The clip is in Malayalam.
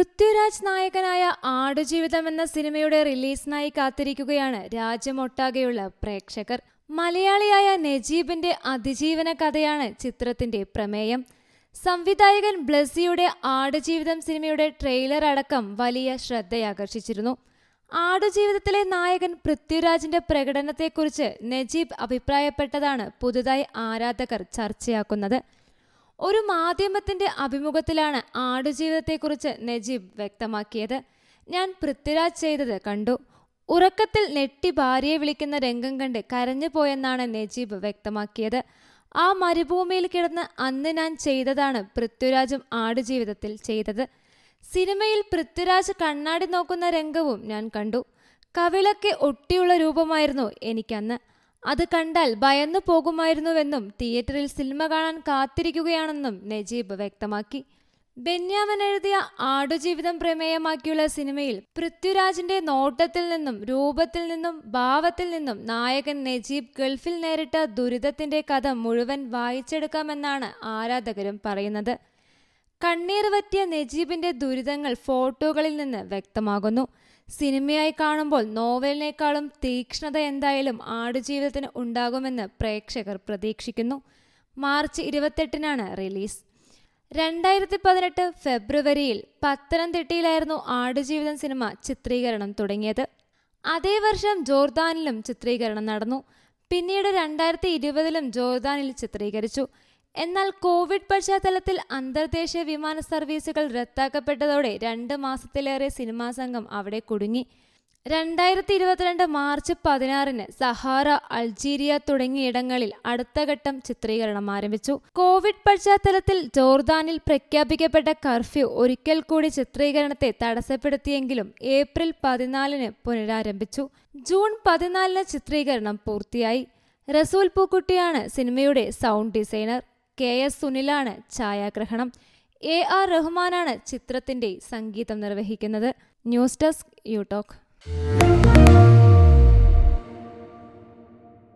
പൃഥ്വിരാജ് നായകനായ ആടുജീവിതം എന്ന സിനിമയുടെ റിലീസിനായി കാത്തിരിക്കുകയാണ് രാജ്യമൊട്ടാകെയുള്ള പ്രേക്ഷകർ. മലയാളിയായ നജീബിന്റെ അതിജീവന കഥയാണ് ചിത്രത്തിന്റെ പ്രമേയം. സംവിധായകൻ ബ്ലസിയുടെ ആടുജീവിതം സിനിമയുടെ ട്രെയിലർ അടക്കം വലിയ ശ്രദ്ധയാകർഷിച്ചിരുന്നു. ആടുജീവിതത്തിലെ നായകൻ പൃഥ്വിരാജിന്റെ പ്രകടനത്തെക്കുറിച്ച് നജീബ് അഭിപ്രായപ്പെട്ടതാണ് പുതുതായി ആരാധകർ ചർച്ചയാക്കുന്നത്. ഒരു മാധ്യമത്തിന്റെ അഭിമുഖത്തിലാണ് ആടുജീവിതത്തെക്കുറിച്ച് നജീബ് വ്യക്തമാക്കിയത്. ഞാൻ പൃഥ്വിരാജ് ചെയ്തത് കണ്ടു. ഉറക്കത്തിൽ നെട്ടി ഭാര്യയെ വിളിക്കുന്ന രംഗം കണ്ട് കരഞ്ഞു പോയെന്നാണ് നജീബ് വ്യക്തമാക്കിയത്. ആ മരുഭൂമിയിൽ കിടന്ന് അന്ന് ഞാൻ ചെയ്തതാണ് പൃഥ്വിരാജും ആടുജീവിതത്തിൽ ചെയ്തത്. സിനിമയിൽ പൃഥ്വിരാജ് കണ്ണാടി നോക്കുന്ന രംഗവും ഞാൻ കണ്ടു. കവിളൊക്കെ ഒട്ടിയുള്ള രൂപമായിരുന്നു എനിക്കന്ന്. അത് കണ്ടാൽ ഭയന്നു പോകുമായിരുന്നുവെന്നും തിയേറ്ററിൽ സിനിമ കാണാൻ കാത്തിരിക്കുകയാണെന്നും നജീബ് വ്യക്തമാക്കി. ബെന്യാമൻ എഴുതിയ ആടുജീവിതം പ്രമേയമാക്കിയുള്ള സിനിമയിൽ പൃഥ്വിരാജിന്റെ നോട്ടത്തിൽ നിന്നും രൂപത്തിൽ നിന്നും ഭാവത്തിൽ നിന്നും നായകൻ നജീബ് ഗൾഫിൽ നേരിട്ട ദുരിതത്തിന്റെ കഥ മുഴുവൻ വായിച്ചെടുക്കാമെന്നാണ് ആരാധകരും പറയുന്നത്. കണ്ണീർ വറ്റിയ നജീബിന്റെ ദുരിതങ്ങൾ ഫോട്ടോകളിൽ നിന്ന് വ്യക്തമാകുന്നു. സിനിമയായി കാണുമ്പോൾ നോവലിനേക്കാളും തീക്ഷ്ണത എന്തായാലും ആടുജീവിതത്തിന് ഉണ്ടാകുമെന്ന് പ്രേക്ഷകർ പ്രതീക്ഷിക്കുന്നു. മാർച്ച് ഇരുപത്തെട്ടിനാണ് റിലീസ്. രണ്ടായിരത്തി പതിനെട്ട് ഫെബ്രുവരിയിൽ പത്തനംതിട്ടയിലായിരുന്നു ആടുജീവിതം സിനിമ ചിത്രീകരണം തുടങ്ങിയത്. അതേ വർഷം ജോർദാനിലും ചിത്രീകരണം നടന്നു. പിന്നീട് രണ്ടായിരത്തി ഇരുപതിലും ജോർദാനിൽ ചിത്രീകരിച്ചു. എന്നാൽ കോവിഡ് പശ്ചാത്തലത്തിൽ അന്തർദേശീയ വിമാന സർവീസുകൾ റദ്ദാക്കപ്പെട്ടതോടെ രണ്ട് മാസത്തിലേറെ സിനിമാ സംഘം അവിടെ കുടുങ്ങി. രണ്ടായിരത്തി ഇരുപത്തിരണ്ട് മാർച്ച് പതിനാറിന് സഹാറ അൾജീരിയ തുടങ്ങിയിടങ്ങളിൽ അടുത്ത ഘട്ടം ചിത്രീകരണം ആരംഭിച്ചു. കോവിഡ് പശ്ചാത്തലത്തിൽ ജോർദാനിൽ പ്രഖ്യാപിക്കപ്പെട്ട കർഫ്യൂ ഒരിക്കൽ കൂടി ചിത്രീകരണത്തെ തടസ്സപ്പെടുത്തിയെങ്കിലും ഏപ്രിൽ പതിനാലിന് പുനരാരംഭിച്ചു. ജൂൺ പതിനാലിന് ചിത്രീകരണം പൂർത്തിയായി. റസൂൽ പൂക്കുട്ടിയാണ് സിനിമയുടെ സൗണ്ട് ഡിസൈനർ. കെ എസ് സുനിലാണ് ഛായാഗ്രഹണം. എ ആർ റഹ്മാനാണ് ചിത്രത്തിന്റെ സംഗീതം നിർവഹിക്കുന്നത്. News desk യൂടോക്ക്